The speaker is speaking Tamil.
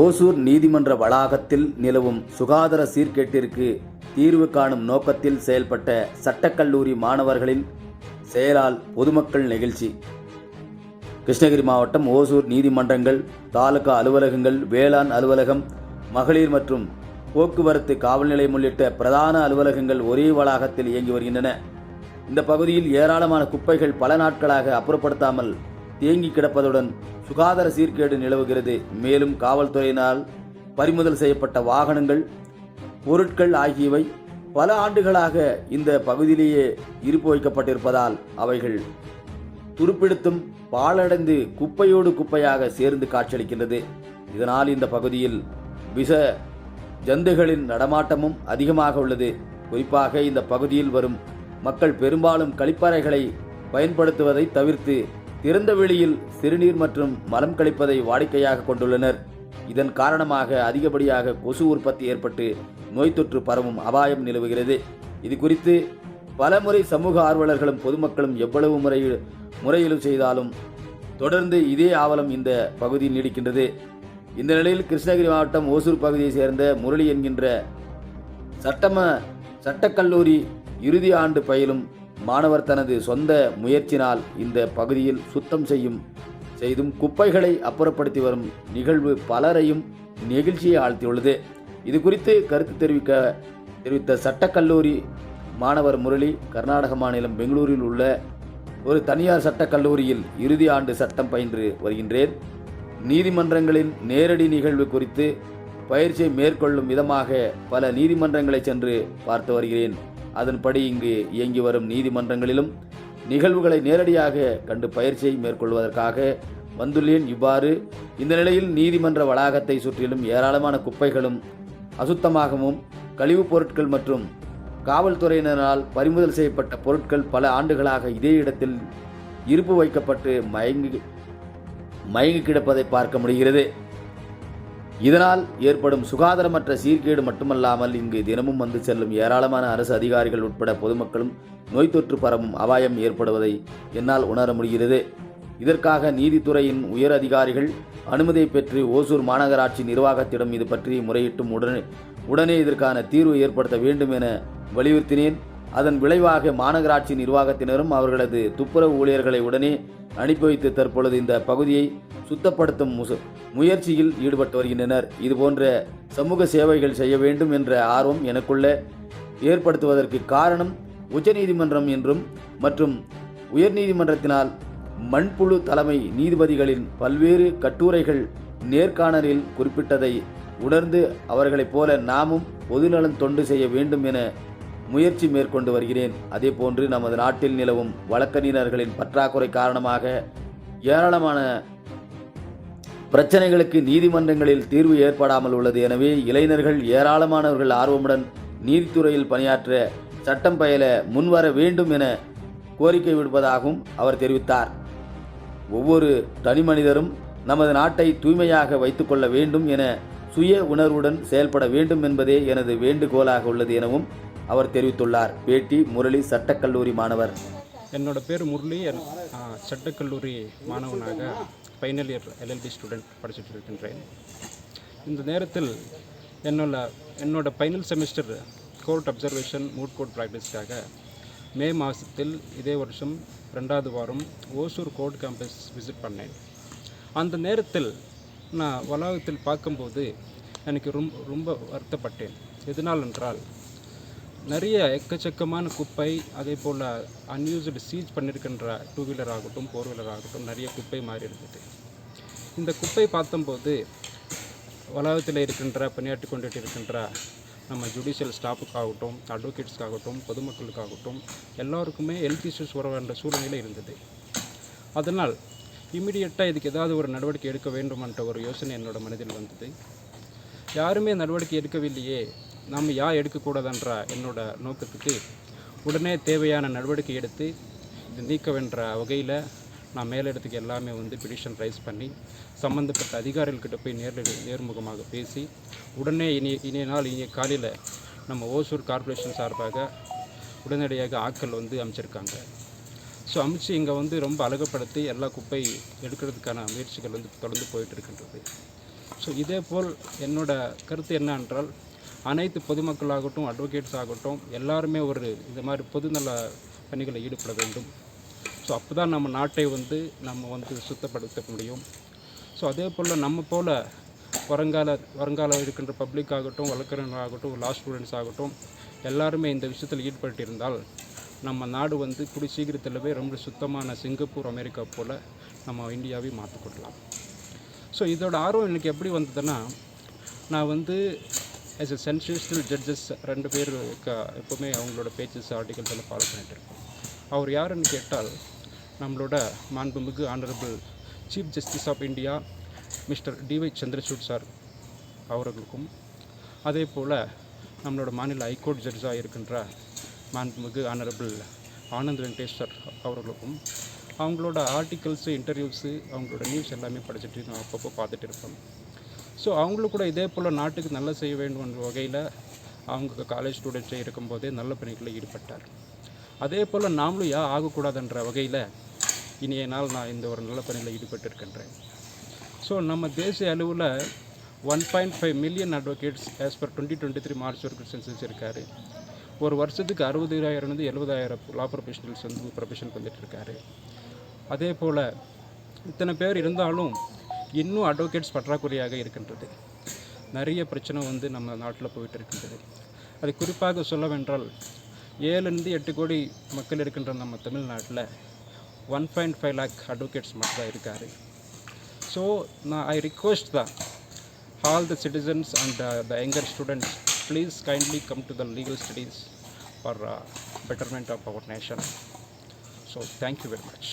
ஓசூர் நீதிமன்ற வளாகத்தில் நிலவும் சுகாதார சீர்கேட்டிற்கு தீர்வு காணும் நோக்கத்தில் செயல்பட்ட சட்டக்கல்லூரி மாணவர்களின் செயலால் பொதுமக்கள் நெகிழ்ச்சி. கிருஷ்ணகிரி மாவட்டம் ஓசூர் நீதிமன்றங்கள் தாலுகா அலுவலகங்கள் வேளாண் அலுவலகம் மகளிர் மற்றும் போக்குவரத்து காவல் நிலையம் உள்ளிட்ட பிரதான அலுவலகங்கள் ஒரே வளாகத்தில் இயங்கி வருகின்றன. இந்த பகுதியில் ஏராளமான குப்பைகள் பல நாட்களாக அப்புறப்படுத்தாமல் தேங்கி கிடப்பதுடன் சுகாதார சீர்கேடு நிலவுகிறது. மேலும் காவல்துறையினால் பறிமுதல் செய்யப்பட்ட வாகனங்கள் பொருட்கள் ஆகியவை பல ஆண்டுகளாக இந்த பகுதியிலேயே இருப்பு வைக்கப்பட்டிருப்பதால் அவைகள் துருப்பிடித்தும் பாழடைந்து குப்பையோடு குப்பையாக சேர்ந்து காட்சியளிக்கின்றது. இதனால் இந்த பகுதியில் விஷ ஜந்துகளின் நடமாட்டமும் அதிகமாக உள்ளது. குறிப்பாக இந்த பகுதியில் வரும் மக்கள் பெரும்பாலும் கழிப்பறைகளை பயன்படுத்துவதை தவிர்த்து திறந்த வெளியில் சிறுநீர் மற்றும் மலம் கழிப்பதை வாடிக்கையாக கொண்டுள்ளனர். இதன் காரணமாக அதிகப்படியாக கொசு உற்பத்தி ஏற்பட்டு நோய் தொற்று பரவும் அபாயம் நிலவுகிறது. இது குறித்து பலமுறை சமூக ஆர்வலர்களும் பொதுமக்களும் எவ்வளவு முறையில் முறையிலும் செய்தாலும் தொடர்ந்து இதே ஆவலம் இந்த பகுதியில் நீடிக்கின்றது. இந்த நிலையில் கிருஷ்ணகிரி மாவட்டம் ஓசூர் பகுதியை சேர்ந்த முரளி என்கின்ற சட்டம சட்டக்கல்லூரி இறுதி ஆண்டு பயிலும் மாணவர் தனது சொந்த முயற்சினால் இந்த பகுதியில் சுத்தம் செய்யும் செய்தும் குப்பைகளை அப்புறப்படுத்தி வரும் நிகழ்வு பலரையும் நெகிழ்ச்சியை ஆழ்த்தியுள்ளது. இது குறித்து கருத்து தெரிவிக்க தெரிவித்த சட்டக்கல்லூரி மாணவர் முரளி கர்நாடக மாநிலம் பெங்களூரில் உள்ள ஒரு தனியார் சட்டக்கல்லூரியில் இறுதி ஆண்டு சட்டம் பயின்று வருகின்றேன். நீதிமன்றங்களின் நேரடி நிகழ்வு குறித்து பயிற்சியை மேற்கொள்ளும் விதமாக பல நீதிமன்றங்களை சென்று பார்த்து வருகிறேன். அதன்படி இங்கு இயங்கி வரும் நீதிமன்றங்களிலும் நிகழ்வுகளை நேரடியாக கண்டு பயிற்சியை மேற்கொள்வதற்காக வந்துள்ளேன். இவ்வாறு இந்த நிலையில் நீதிமன்ற வளாகத்தை சுற்றிலும் ஏராளமான குப்பைகளும் அசுத்தமாகவும் கழிவுப் பொருட்கள் மற்றும் காவல்துறையினரால் பறிமுதல் செய்யப்பட்ட பொருட்கள் பல ஆண்டுகளாக இதே இடத்தில் இருப்பு வைக்கப்பட்டு மயங்கி மயங்கி கிடப்பதை பார்க்க முடிகிறது. இதனால் ஏற்படும் சுகாதாரமற்ற சீர்கேடு மட்டுமல்லாமல் இங்கு தினமும் வந்து செல்லும் ஏராளமான அரசு அதிகாரிகள் உட்பட பொதுமக்களும் நோய் தொற்று பரவும் அபாயம் ஏற்படுவதை என்னால் உணர முடிகிறது. இதற்காக நீதித்துறையின் உயர் அதிகாரிகள் அனுமதியை பெற்று ஓசூர் மாநகராட்சி நிர்வாகத்திடம் இது பற்றி முறையிட்டும் உடனே உடனே இதற்கான தீர்வு ஏற்படுத்த வேண்டும் என வலியுறுத்தினேன். அதன் விளைவாக மாநகராட்சி நிர்வாகத்தினரும் அவர்களது துப்புரவு ஊழியர்களை உடனே அனுப்பி வைத்து தற்பொழுது இந்த பகுதியை சுத்தப்படுத்தும் முச முயற்சியில் ஈடுபட்டு வருகின்றனர். இதுபோன்ற சமூக சேவைகள் செய்ய வேண்டும் என்ற ஆர்வம் எனக்குள்ள ஏற்படுத்துவதற்கு காரணம் உச்சநீதிமன்றம் என்றும் மற்றும் உயர்நீதிமன்றத்தினால் மண்புழு தலைமை நீதிபதிகளின் பல்வேறு கட்டுரைகள் நேர்காணலில் குறிப்பிட்டதை உணர்ந்து அவர்களைப் போல நாமும் பொதுநலன் தொண்டு செய்ய வேண்டும் என முயற்சி மேற்கொண்டு வருகிறேன். அதேபோன்று நமது நாட்டில் நிலவும் வழக்கறிஞர்களின் பற்றாக்குறை காரணமாக ஏராளமான பிரச்சனைகளுக்கு நீதிமன்றங்களில் தீர்வு ஏற்படாமல் உள்ளது. எனவே இளைஞர்கள் ஏராளமானவர்கள் ஆர்வமுடன் நீதித்துறையில் பணியாற்ற சட்டம் பயில முன்வர வேண்டும் என கோரிக்கை விடுப்பதாகவும் அவர் தெரிவித்தார். ஒவ்வொரு தனிமனிதரும் நமது நாட்டை தூய்மையாக வைத்துக்கொள்ள வேண்டும் என சுய உணர்வுடன் செயல்பட வேண்டும் என்பதே எனது வேண்டுகோளாக உள்ளது எனவும் அவர் தெரிவித்துள்ளார். பேட்டி முரளி சட்டக்கல்லூரி மாணவர். என்னோட பேர் முரளி. என் சட்டக்கல்லூரி மாணவனாக ஃபைனல் இயர் எல்எல்பி ஸ்டூடெண்ட் படிச்சுட்டு இருக்கின்றேன். இந்த நேரத்தில் என்னோட என்னோட final semester court observation moot court ப்ராக்டிஸ்க்காக May மாதத்தில் இதே வருஷம் ரெண்டாவது வாரம் ஓசூர் கோர்ட் கேம்பஸ் விசிட் பண்ணேன். அந்த நேரத்தில் நான் வளாகத்தில் பார்க்கும்போது எனக்கு ரொம்ப ரொம்ப வருத்தப்பட்டேன். எதனால் என்றால் நிறைய எக்கச்சக்கமான குப்பை அதே போல் அன்யூஸ்டு சீஸ் பண்ணியிருக்கின்ற டூ வீலர் ஆகட்டும் ஃபோர் வீலர் ஆகட்டும் நிறைய குப்பை மாறி இருந்தது. இந்த குப்பை பார்த்தம்போது வளாகத்தில் இருக்கின்ற பணியாற்றி கொண்டுட்டு இருக்கின்ற நம்ம ஜுடிஷியல் ஸ்டாஃபுக்காகட்டும் அட்வொகேட்ஸ்க்காகட்டும் பொதுமக்களுக்காகட்டும் எல்லாருக்குமே ஹெல்த் இஷ்யூஸ் வர வேண்டிய சூழ்நிலை இருந்தது. அதனால் இமிடியட்டாக இதுக்கு ஏதாவது ஒரு நடவடிக்கை எடுக்க வேண்டுமென்ற ஒரு யோசனை என்னோட மனதில் வந்தது. யாருமே நடவடிக்கை எடுக்கவில்லையே நாம் யா எடுக்கக்கூடாதுன்ற என்னோட நோக்கத்துக்கு உடனே தேவையான நடவடிக்கை எடுத்து இது நீக்கவென்ற வகையில் நான் மேலிடத்துக்கு எல்லாமே வந்து பிடிஷன் ரைஸ் பண்ணி சம்மந்தப்பட்ட அதிகாரிகள்கிட்ட போய் நேரில் நேர்முகமாக பேசி உடனே இனி இனிய நாள் இனிய காலையில் நம்ம ஓசூர் கார்ப்பரேஷன் சார்பாக உடனடியாக ஆட்கள் வந்து அமைச்சிருக்காங்க. ஸோ அமைச்சு இங்கே வந்து ரொம்ப அழகுப்படுத்தி எல்லா குப்பை எடுக்கிறதுக்கான முயற்சிகள் வந்து தொடர்ந்து போயிட்டு இருக்கின்றது. ஸோ இதே போல் என்னோட கருத்து என்னன்றால் அனைத்து பொதுமக்களாகட்டும் அட்வொகேட்ஸ் ஆகட்டும் எல்லாருமே ஒரு இந்த மாதிரி பொதுநல பணிகளில் ஈடுபட வேண்டும். ஸோ அப்போ தான் நம்ம நாட்டை வந்து நம்ம வந்து சுத்தப்படுத்த முடியும். ஸோ அதே போல் நம்ம போல் வருங்கால வருங்கால இருக்கின்ற பப்ளிக் ஆகட்டும் வழக்கறிஞர் ஆகட்டும் லா ஸ்டூடெண்ட்ஸ் ஆகட்டும் எல்லாருமே இந்த விஷயத்தில் ஈடுபட்டிருந்தால் நம்ம நாடு வந்து கூடி சீக்கிரத்திலவே ரொம்ப சுத்தமான சிங்கப்பூர் அமெரிக்கா போல் நம்ம இந்தியாவை மாற்றிக்கொள்ளலாம் ஸோ இதோட ஆர்வம் எனக்கு எப்படி வந்ததுன்னா நான் வந்து எஸ் எ சென்சேஷனல் ஜட்ஜஸ் ரெண்டு பேர் க- எப்போவுமே அவங்களோட பேச்சஸ் ஆர்டிகல்ஸ் எல்லாம் ஃபாலோ பண்ணிட்டு இருக்கோம் அவர் யாருன்னு கேட்டால் நம்மளோட மாண்புமிகு honourable chief justice of India mister DY Chandrachud sir அவர்களுக்கும் அதே போல் நம்மளோட மாநில ஹைகோர்ட் ஜட்ஜாக இருக்கின்ற மாண்புமிகு ஆனரபிள் ஆனந்த் வெங்கடேஷ் சார் அவர்களுக்கும் அவங்களோட ஆர்டிகல்ஸு இன்டர்வியூஸு அவங்களோட நியூஸ் எல்லாமே படிச்சுட்டு நான் அப்பப்போ பார்த்துட்டு இருப்பேன் ஸோ அவங்களும் கூட இதே போல் நாட்டுக்கு நல்ல செய்ய வேண்டும் என்ற வகையில் அவங்க காலேஜ் ஸ்டூடெண்ட்ஸே இருக்கும்போதே நல்ல பணிகளில் ஈடுபட்டார். அதே போல் நாமளும் யா ஆகக்கூடாதுன்ற வகையில் இனிய நாள் நான் இந்த ஒரு நல்ல பணியில் ஈடுபட்டிருக்கின்றேன். ஸோ நம்ம தேசிய அளவில் one point five million advocates as per twenty twenty three March வரைக்கும் சென்சஸ் இருக்கார் ஒரு வருஷத்துக்கு அறுபதாயிரம்லேருந்து எழுபதாயிரம் லா ப்ரொஃபஷனல்ஸ் வந்து ப்ரொஃபஷன் வந்துட்டு இருக்காரு. அதே போல் இத்தனை பேர் இருந்தாலும் இன்னும் அட்வொகேட்ஸ் பற்றாக்குறையாக இருக்கின்றது. நிறைய பிரச்சனை வந்து நம்ம நாட்டில் போயிட்டு இருக்கின்றது அது குறிப்பாக சொல்லவென்றால் ஏழுலேருந்து எட்டு கோடி மக்கள் இருக்கின்ற நம்ம தமிழ்நாட்டில் one point five lakh advocates மட்டும் தான் இருக்காரு. ஸோ நான் I request the all the citizens and the younger students please kindly come to the legal studies for betterment of our nation so thank you very much